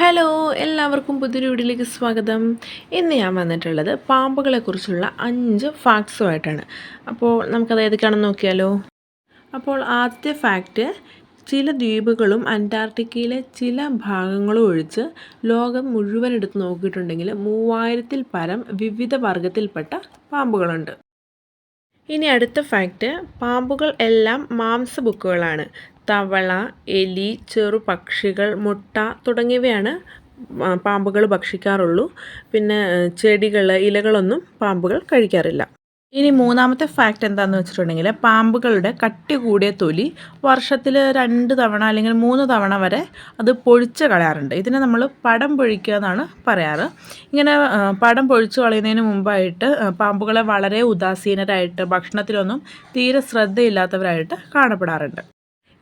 Hello എല്ലാവർക്കും പുതിയൊരു വീഡിയോയിലേക്ക് സ്വാഗതം. ഇന്ന് ഞാൻ വന്നിട്ടുള്ളത് പാമ്പുകളെക്കുറിച്ചുള്ള അഞ്ച് ഫാക്ട്സുമായിട്ടാണ്. അപ്പോൾ നമുക്കത് ഏതൊക്കെയാണെന്ന് നോക്കിയാലോ? അപ്പോൾ ആദ്യത്തെ ഫാക്റ്റ് ചില ദ്വീപുകളും അന്റാർട്ടിക്കയിലെ ചില ഭാഗങ്ങളും ഒഴിച്ച് ലോകം മുഴുവൻ എടുത്ത് നോക്കിയിട്ടുണ്ടെങ്കിൽ മൂവായിരത്തിൽ പരം വിവിധ വർഗത്തിൽപ്പെട്ട പാമ്പുകളുണ്ട്. ഇനി അടുത്ത ഫാക്റ്റ് പാമ്പുകൾ എല്ലാം മാംസബുക്കുകളാണ് തവള എലി ചെറുപക്ഷികൾ മുട്ട തുടങ്ങിയവയാണ് പാമ്പുകൾ ഭക്ഷിക്കാറുള്ളൂ. പിന്നെ ചെടികൾ ഇലകളൊന്നും പാമ്പുകൾ കഴിക്കാറില്ല. ഇനി മൂന്നാമത്തെ ഫാക്റ്റ് എന്താണെന്ന് വെച്ചിട്ടുണ്ടെങ്കിൽ പാമ്പുകളുടെ കട്ടി കൂടിയ തൊലി വർഷത്തിൽ രണ്ട് തവണ അല്ലെങ്കിൽ മൂന്ന് തവണ വരെ അത് പൊഴിച്ച് കളയാറുണ്ട്. ഇതിനെ നമ്മൾ പടം പൊഴിക്കുക എന്നാണ് പറയാറ്. ഇങ്ങനെ പടം പൊഴിച്ച് കളയുന്നതിന് മുമ്പായിട്ട് പാമ്പുകളെ വളരെ ഉദാസീനരായിട്ട് ഭക്ഷണത്തിലൊന്നും തീരെ ശ്രദ്ധയില്ലാത്തവരായിട്ട് കാണപ്പെടാറുണ്ട്.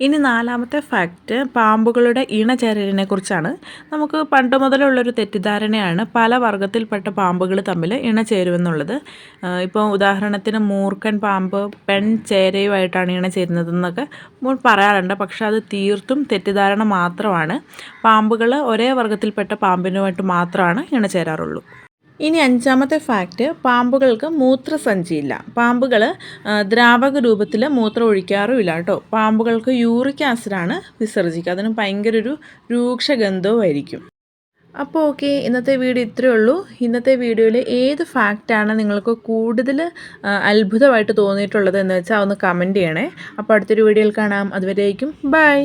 ഇനി നാലാമത്തെ ഫാക്റ്റ് പാമ്പുകളുടെ ഇണചേരലിനെ കുറിച്ചാണ്. നമുക്ക് പണ്ട് മുതലുള്ളൊരു തെറ്റിദ്ധാരണയാണ് പല വർഗത്തിൽപ്പെട്ട പാമ്പുകൾ തമ്മിൽ ഇണചേരുമെന്നുള്ളത്. ഇപ്പോൾ ഉദാഹരണത്തിന് മൂർക്കൻ പാമ്പ് പെൺ ചേരയുമായിട്ടാണ് ഇണചേരുന്നതെന്നൊക്കെ പറയാറുണ്ട്. പക്ഷേ അത് തീർത്തും തെറ്റിദ്ധാരണ മാത്രമാണ്. പാമ്പുകൾ ഒരേ വർഗത്തിൽപ്പെട്ട പാമ്പിനുമായിട്ട് മാത്രമാണ് ഇണചേരാറുള്ളൂ. ഇനി അഞ്ചാമത്തെ ഫാക്റ്റ് പാമ്പുകൾക്ക് മൂത്രസഞ്ചിയില്ല. പാമ്പുകൾ ദ്രാവക രൂപത്തിൽ മൂത്രം ഒഴിക്കാറുമില്ല കേട്ടോ. പാമ്പുകൾക്ക് യൂറിക് ആസിഡാണ് വിസർജിക്കുക. അതിന് ഭയങ്കര ഒരു രൂക്ഷഗന്ധവുമായിരിക്കും. അപ്പോൾ ഓക്കെ ഇന്നത്തെ വീഡിയോ ഇത്രയേ ഉള്ളൂ. ഇന്നത്തെ വീഡിയോയിൽ ഏത് ഫാക്റ്റാണ് നിങ്ങൾക്ക് കൂടുതൽ അത്ഭുതമായിട്ട് തോന്നിയിട്ടുള്ളത് എന്ന് വെച്ചാൽ ഒന്ന് കമന്റ് ചെയ്യണേ. അപ്പോൾ അടുത്തൊരു വീഡിയോയിൽ കാണാം. അതുവരേക്കും ബൈ